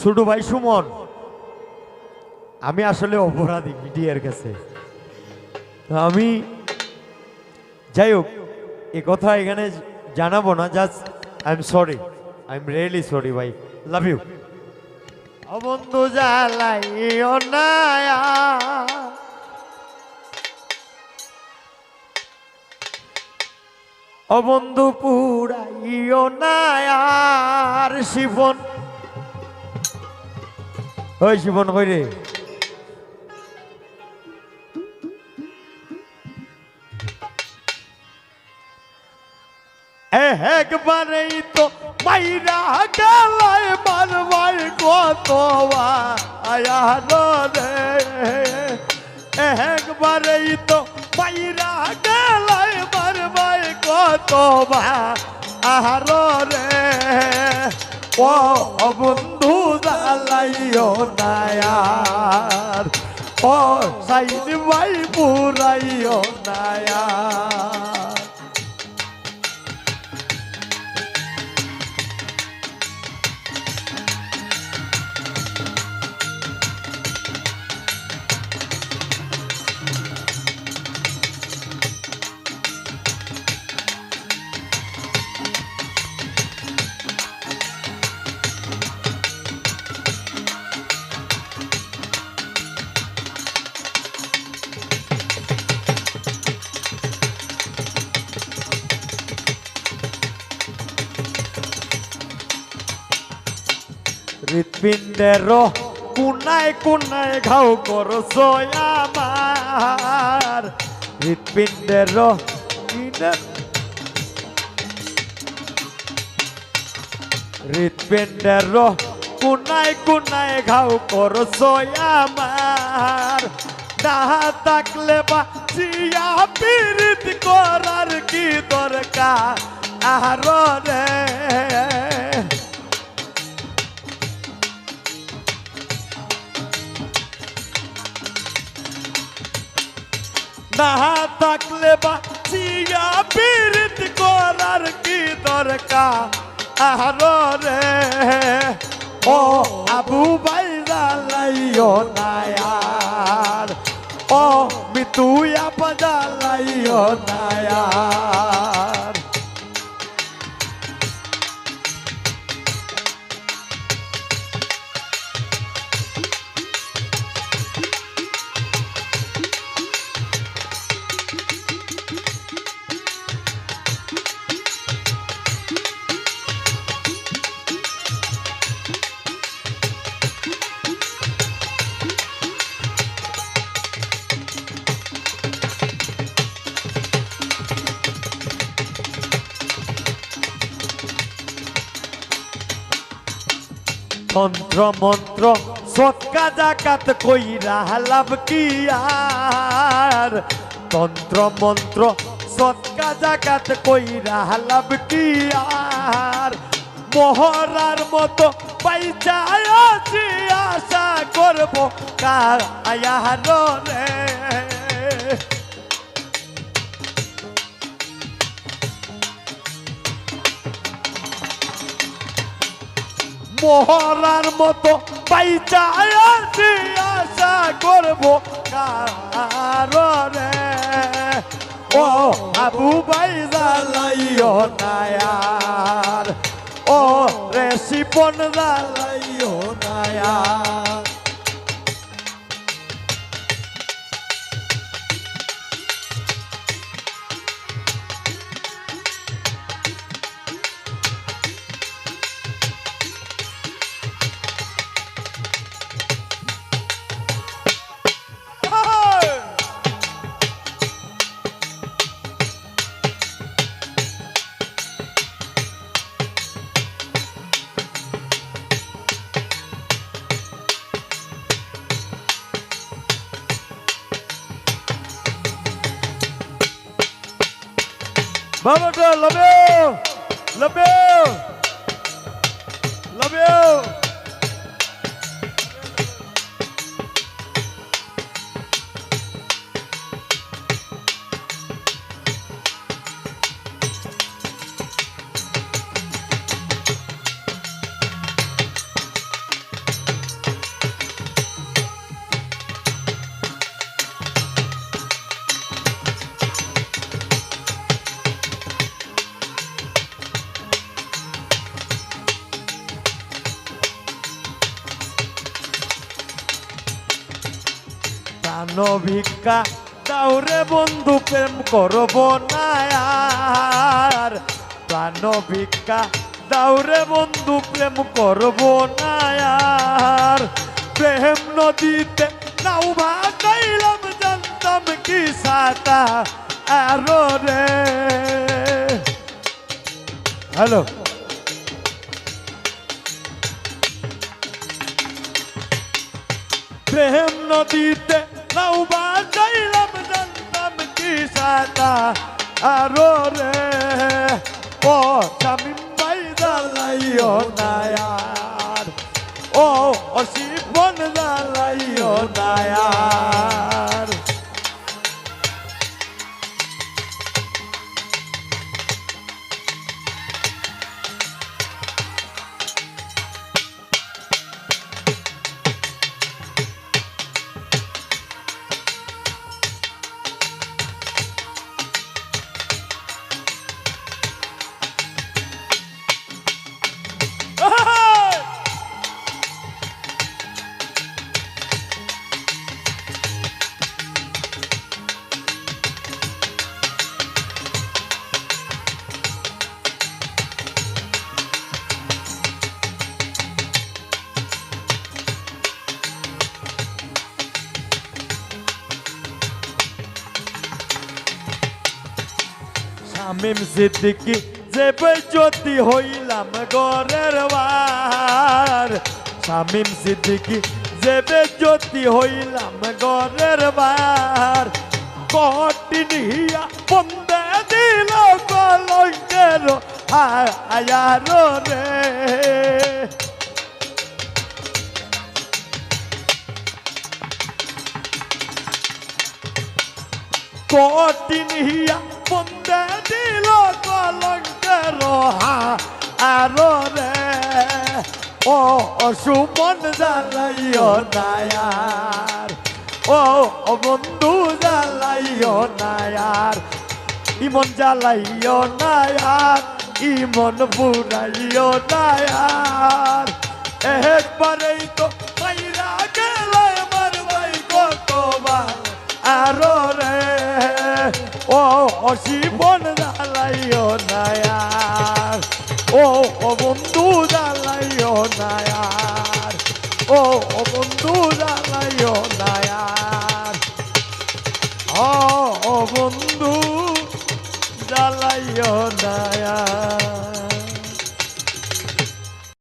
ছোট ভাই সুমন, আমি আসলে অপরাধী মিডিয়ার কাছে। আমি, যাই হোক, এ কথা এখানে জানাব না just I am sorry I am really sorry ভাই লাভ ইউ বন্ধু জ্বালাইও না অবন্ধু পুরাইও না আর শিবন ওই শিবন কই রে? এ একবারেই তো মাইরা গেলায় মারবার কত একবারেই তো মাইরা গেলায় মারবার কত আহার রে। ও বন্ধু দালাইও নায়ার। ও সাইন ভাই পুরাইও নায়ার। হৃৎপিণ্ডের কোনায় কোনায় ঘাও করছ আমার। হৃৎপিণ্ডের হৃৎপিণ্ডের কোনায় কোনায় ঘাও করছ আমার। না থাকলে বা জিয়া পীড়িত করার কি দরকার? আর রে না থাকলে বা জিয়া পীড়িত করার কি দরকার? আর রে। ও আবু বাইরা লাইও নায়ার। ও মিতুয়া বাজা লাইও নায়ার। তন্ত্র মন্ত্র, সৎকা জাকাত কইরা লাভ কি আর? তন্ত্র, মন্ত্র, সৎকা জাকাত কইরা লাভ কি আর? মহরার মতো পাইচায় আশা করব কার আয়ার মহরার মতো পাইচায় আছি, আশা করব কারণে। ও আবু ভাই জ্বালাইও নায়ার, ও রে Shipon Nair. Vamos, João, love you! প্রাণ ভিক্ষা দাউরে বন্ধু প্রেম করব না আর। প্রাণ ভিক্ষা দাউরে বন্ধু প্রেম করব না আর। প্রেম নদীতে নাও ভাগাইলাম জানতাম কি সাতা আরও রে। হ্যালো। প্রেম নদীতে আরও শামিম সিদ্দিকি, যে বেজ্জতি হইলাম গরের বার শামিম সিদ্দিকি, যে বেজ্জতি হইলাম গরের বার কটিন হিয়া বন্দে দিল কলঙ্কের আয়ার রে। কঠিন হিয়া বন্দে দিল কলঙ্কের আরও রে। ও অসুমন জ্বালাইও নায়ার। ও বন্ধু জ্বালাইও নায়ার। ইমন জ্বালাইও নায়ার, ইমন বুড়াইও নায়ার। একবারেই ও অশিবন জ্বালাইও নায়ার ও বন্ধু জ্বালাইও নায়ার ও বন্ধু জ্বালাইও নায়ার ও বন্ধু জ্বালাইও নায়ার